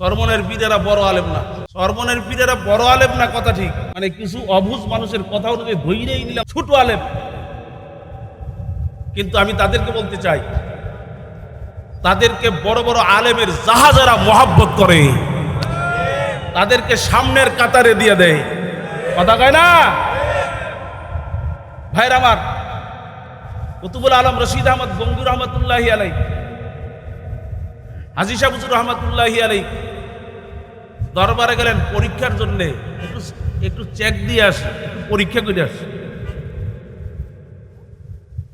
সরমনের পীরেরা বড় আলেম না। সরমনের পীরেরা বড় আলেম না, কথা ঠিক। মানে কিছু অভুজ মানুষের কথা অনুযায়ী ধৈর্যই নিলাম, ছোট আলেম। কিন্তু আমি তাদেরকে বলতে চাই, তাদেরকে বড় বড় আলেমের জাহাজারা মহাব্বত করে। তাদেরকে সামনের কাতারে দিয়ে দেয়। কথা কয় না? ভাইর আমার, কুতুবুল আলম রশিদ আহমদ, গঙ্গুর রহমতুল্লাহি আলাই হাজি সাহুজুর রহমতুল্লাহি আলাই দরবারে গেলেন পরীক্ষার জন্যে। একটু একটু চেক দিয়ে আস, একটু পরীক্ষা করে আস।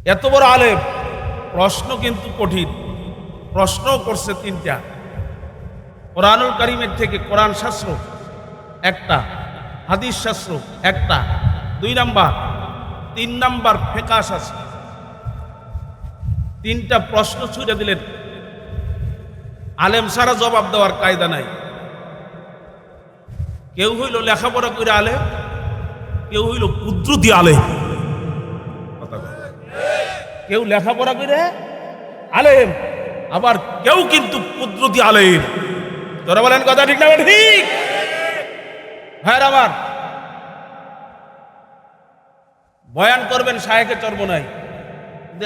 এত বড় আলেম, প্রশ্ন কিন্তু কঠিন। প্রশ্ন করছে তিনটা। কোরআনুল করিমের থেকে কোরআন শাস্ত্র একটা, হাদিস শাস্ত্র একটা, দুই নাম্বার, তিন নাম্বার ফেকা শাস্ত্র। তিনটা প্রশ্ন ছুড়ে দিলেন। আলেম সারা জবাব দেওয়ার কায়দা নাই। কেউ হইল লেখাপড়া করে আলে, কেউ হইল কুদ্রুতি বলে। কেউ লেখাপড়া করে আলেম আবার কেউ কিন্তু কুদ্রুতি আলেম তোরা বলেন কথা ঠিক না ঠিক হ্যাঁ আমার বয়ান করবেন সাহেকে চর্ব নাই।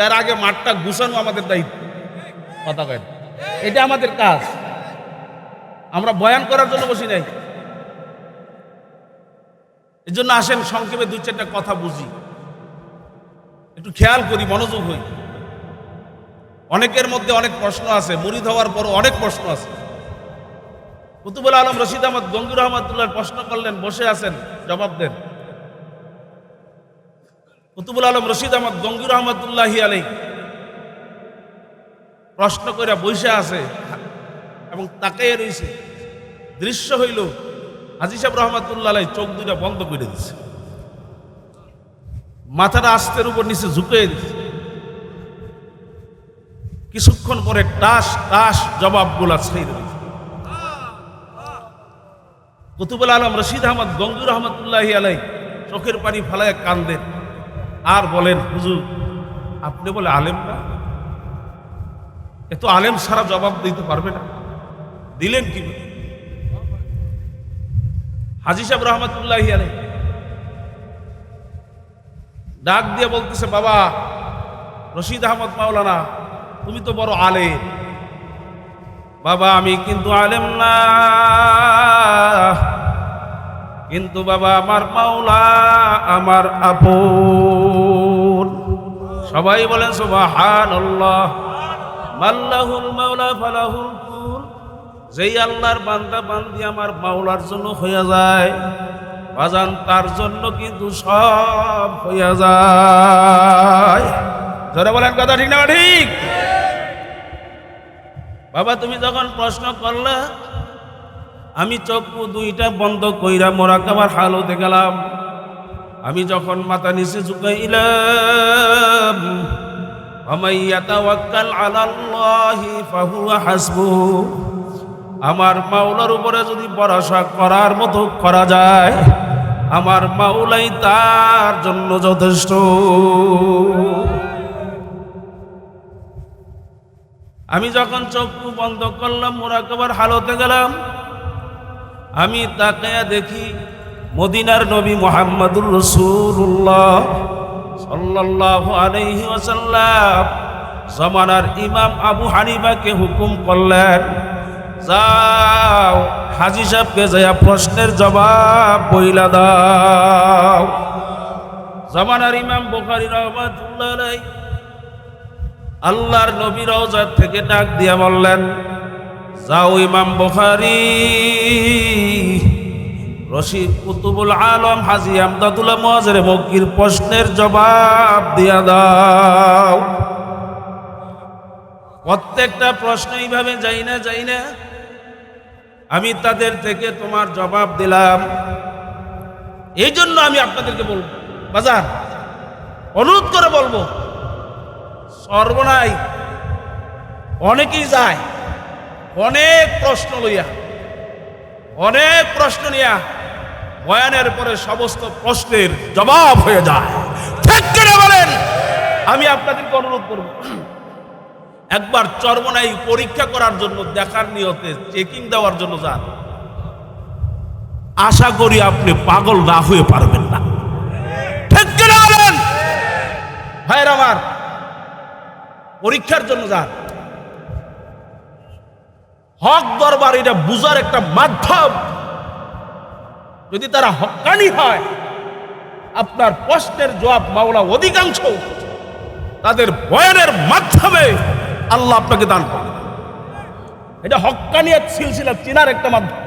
এর আগে মাঠটা গুছানো আমাদের দায়িত্ব। কথা কেন এটা আমাদের কাজ। আমরা বয়ান করার জন্য বসি নাই। এই জন্য আসেন, সংক্ষেপে দুই চারটা কথা বুঝি। একটু খেয়াল করি, মনোযোগ হই। অনেকের মধ্যে অনেক প্রশ্ন আছে, মুরিদ হওয়ার পরও অনেক প্রশ্ন আছে। কুতুবুল আলম, রশিদ আহমদ, গঙ্গুর রহমতুল্লাহ প্রশ্ন করলেন, বসে আছেন, জবাব দেন। কুতুবুল আলম, রশিদ আহমদ, গঙ্গুর রহমতুল্লাহি আলাই প্রশ্ন করে বসে আছে, এবং তাকাইয়ে রয়েছে দৃশ্য হইল হাজি সাহেব রহমতুল্লাহ চোখ দুটা বন্ধ করে দিছে। মাথাটা আস্তের উপর নিচে ঝুঁকে কিছুক্ষণ পরে টাস টাস জবাবগুলা ছেড়ে দিছে কুতুবুল আলম রশিদ আহমদ গঙ্গুর রহমতুল্লাহ আলাই চোখের পানি ফালায় কান্দেন। আর বলেন, হুজুর, আপনি বলে আলেম না? এত আলেম সারা জবাব দিতে পারবে না। দিলেন কি হাজি সাহেব রহমতুল্লাহ ডাক দিয়ে বলতেছে, বাবা, রশিদ আহমদ মাওলানা, তুমি তো বড় আলেম। বাবা, আমি কিন্তু আলেম না। কিন্তু বাবা, আমার মাওলা, আমার আপন। সবাই বলেন আল্লাহ মাল্লাহুল মাওলা, ফালাহুল যেই আল্লাহর বান্দা বান্দি আমার মাওলার জন্য হইয়া যায়, বাজান তার জন্য কিন্তু সব হইয়া যায়। ধরে বলেন কথা ঠিক না ঠিক? বাবা, তুমি যখন প্রশ্ন করলা, আমি চক্ষু দুইটা বন্ধ কইরা মোরাকাবার হালতে গেলাম। আমি যখন মাথা নিচে ঝুঁকাইলাম আমাইয়াতাওয়াক্কাল আলাল্লাহি ফাহুয়া হাসবু আমার মাওলার উপরে যদি ভরসা করার মতো করা যায়, আমার মাওলাই তার জন্য যথেষ্ট। আমি যখন চক্ষু বন্ধ করলাম মোরাকাবার হালতে গেলাম। আমি তাকায়া দেখি মদিনার নবী মোহাম্মদুর রসুল্লাহ সাল্লাহ জমানার ইমাম আবু হানিবাকে হুকুম করলেন যাও, হাজি সাহেবকে যাইয়া প্রশ্নের জবাব বইলা দাও। জমানার ইমাম বোখারি রহমাতুল্লাহ আল্লাহর নবী রওজার থেকে ডাক দিয়া বললেন, যাও ইমাম বুখারী। রশিদ কুতুবুল আলম হাজি আমদাদুল্লাহ মহাজের মক্কির প্রশ্নের জবাব দিয়া দাও। প্রত্যেকটা প্রশ্ন এইভাবে যাই না যাই না। আমি তাদের থেকে তোমার জবাব দিলাম। এই জন্য আমি আপনাদেরকে বলব বাজার অনুরোধ করে বলব, সর্বনাই অনেকেই যায়, অনেক প্রশ্ন লইয়া, অনেক প্রশ্ন নিয়া বয়ানের পরে সমস্ত প্রশ্নের জবাব হয়ে যায়। ঠিক বলেন? আমি আপনাদেরকে অনুরোধ করব। একবার চরমনাই পরীক্ষা করার জন্য, দেখার নিয়তে চেকিং দেওয়ার জন্য যান। আশা করি আপনি পাগল না হয়ে পারবেন না। ভাইয়ের আমার, পরীক্ষার জন্য যান। হক দরবার এটা বুঝার একটা মাধ্যম। যদি তারা হকানি হয়, আপনার প্রশ্নের জবাব মাওলা অধিকাংশ তাদের বয়ানের মাধ্যমে আল্লাহ আপনাকে দান করবে এটা হক্কানিয়াত সিলসিলা চিনার একটা মাধ্যম।